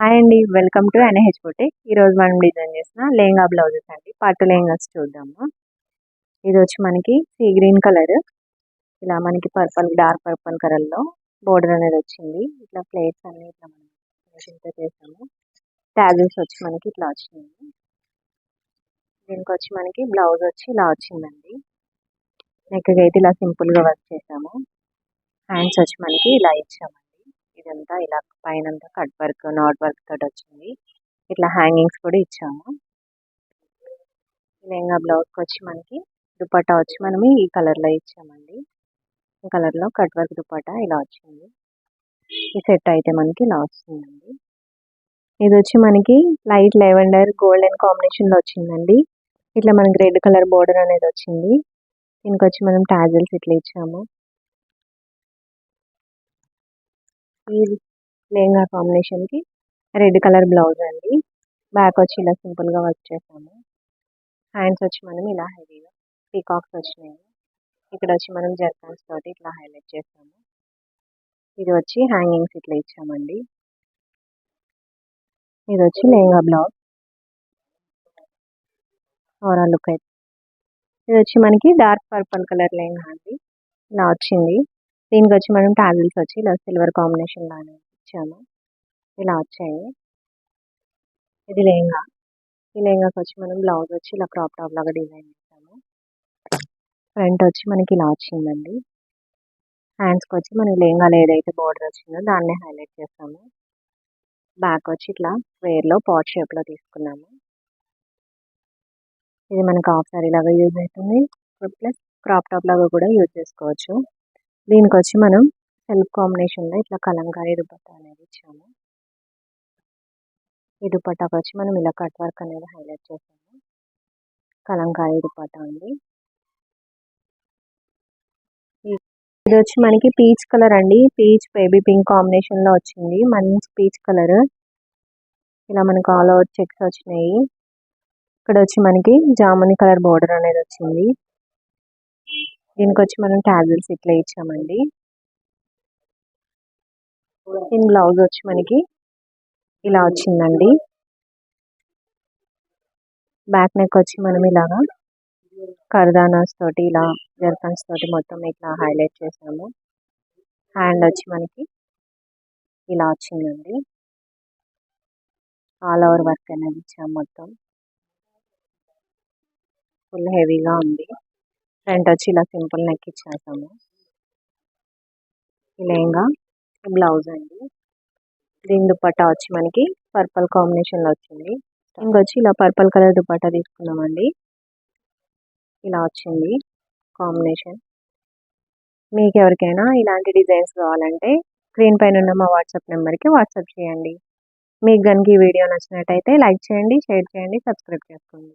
Hi అండి welcome to NH boutique ఈరోజు మనం డిజైన్ చేసిన లెహంగా బ్లౌజెస్ అండి. పట్టు లెహంగాస్ చూద్దాము. ఇది వచ్చి మనకి సీ గ్రీన్ కలర్ ఇలా మనకి పర్పల్ డార్క్ పర్పల్ కలర్లో బోర్డర్ అనేది వచ్చింది. ఇట్లా ప్లేట్స్ అన్ని ఇట్లా మనం చేసాము. ట్యాజిల్స్ వచ్చి మనకి ఇట్లా వచ్చింది దీనికి వచ్చి మనకి బ్లౌజ్ వచ్చి ఇలా వచ్చిందండి. నెక్ అయితే ఇలా సింపుల్గా వర్క్ చేసాము. హ్యాండ్స్ వచ్చి మనకి ఇలా ఇచ్చాము. ఇదంతా ఇలా పైన కట్ వర్క్ నాట్ వర్క్ తోటి వచ్చింది. ఇట్లా హ్యాంగింగ్స్ కూడా ఇచ్చాము. లెహంగా బ్లౌజ్కి వచ్చి మనకి దుపట్టా వచ్చి మనము ఈ కలర్లో ఇచ్చామండి. ఈ కలర్లో కట్ వర్క్ దుపట్టా ఇలా వచ్చింది. ఈ సెట్ అయితే మనకి ఇలా వస్తుందండి. ఇది వచ్చి మనకి లైట్ లెవెండర్ గోల్డెన్ కాంబినేషన్లో వచ్చిందండి. ఇట్లా మనకి రెడ్ కలర్ బోర్డర్ అనేది వచ్చింది. దీనికి వచ్చి మనం టాజిల్స్ ఇట్లా ఇచ్చాము. ఈ లెహంగా కాంబినేషన్కి రెడ్ కలర్ బ్లౌజ్ అండి. బ్యాక్ వచ్చి ఇలా సింపుల్గా వర్క్ చేసాము. హ్యాండ్స్ వచ్చి మనం ఇలా హెవీగా పీకాక్స్ వచ్చినాయి. ఇక్కడ వచ్చి మనం జర్కాన్స్ తోటి ఇట్లా హైలైట్ చేసాము. ఇది వచ్చి హ్యాంగింగ్స్ ఇట్లా ఇచ్చామండి. ఇది వచ్చి లెహంగా బ్లౌజ్. ఓవరాల్ లుక్ అయితే. ఇది వచ్చి మనకి డార్క్ పర్పుల్ కలర్ లెహంగా అండి. ఇలా వచ్చింది. దీనికి వచ్చి మనం టాజిల్స్ వచ్చి ఇలా సిల్వర్ కాంబినేషన్ లానే ఇచ్చాము. ఇలా వచ్చాయి. ఇది లెహంగా. ఈ లెహంగాకి వచ్చి మనం బ్లౌజ్ వచ్చి ఇలా క్రాప్ టాప్ లాగా డిజైన్ చేసాము. ఫ్రంట్ వచ్చి మనకి ఇలా వచ్చిందండి. హ్యాండ్స్కి వచ్చి మనకి లెహంగాలో ఏదైతే బోర్డర్ వచ్చిందో దాన్ని హైలైట్ చేసాము బ్యాక్ వచ్చి ఇట్లా స్క్వేర్లో పాట్ షేప్లో తీసుకున్నాము. ఇది మనకు హాఫ్ సారీ లాగా యూజ్ అవుతుంది. ప్లస్ క్రాప్ టాప్ లాగా కూడా యూజ్ చేసుకోవచ్చు. దీనికి వచ్చి మనం సెల్ఫ్ కాంబినేషన్లో ఇట్లా కలంకారీ దుపట్టా అనేది ఇచ్చాము. ఈ దుపట్టాకి వచ్చి మనం ఇలా కట్ వర్క్ అనేది హైలైట్ చేసాము. కలంకారీ దుపట్టా అండి ఇది వచ్చి మనకి పీచ్ కలర్ అండి. పీచ్ బేబీ పింక్ కాంబినేషన్లో వచ్చింది. మంచి పీచ్ కలర్ ఇలా మనకు ఆల్ అవుట్ చెక్స్ వచ్చినాయి. ఇక్కడ వచ్చి మనకి జాముని కలర్ బార్డర్ అనేది వచ్చింది. దీనికి వచ్చి మనం ట్యాజిల్స్ ఇట్లా ఇచ్చామండి. దీని బ్లౌజ్ వచ్చి మనకి ఇలా వచ్చిందండి. బ్యాక్ నెక్ వచ్చి మనం ఇలాగా కర్దానాస్ తోటి ఇలా జర్కన్స్ తోటి మొత్తం ఇట్లా హైలైట్ చేసాము. హ్యాండ్ వచ్చి మనకి ఇలా వచ్చిందండి. ఆల్ ఓవర్ వర్క్ అనేది ఇచ్చాము మొత్తం. ఫుల్ హెవీగా ఉంది. ఫ్రంట్ వచ్చి ఇలా సింపుల్ నెక్ ఇచ్చేసాము. లెహంగా బ్లౌజ్ అండి. దీని దుపట్టా వచ్చి మనకి పర్పల్ కాంబినేషన్లో వచ్చింది. ఇంకొచ్చి ఇలా పర్పల్ కలర్ దుపట్టా తీసుకున్నామండి. ఇలా వచ్చింది కాంబినేషన్. మీకు ఎవరికైనా ఇలాంటి డిజైన్స్ కావాలంటే స్క్రీన్ పైన ఉన్న మా వాట్సాప్ నెంబర్కి వాట్సాప్ చేయండి. మీకు కనుక ఈ వీడియో నచ్చినట్టయితే లైక్ చేయండి షేర్ చేయండి సబ్స్క్రైబ్ చేసుకోండి.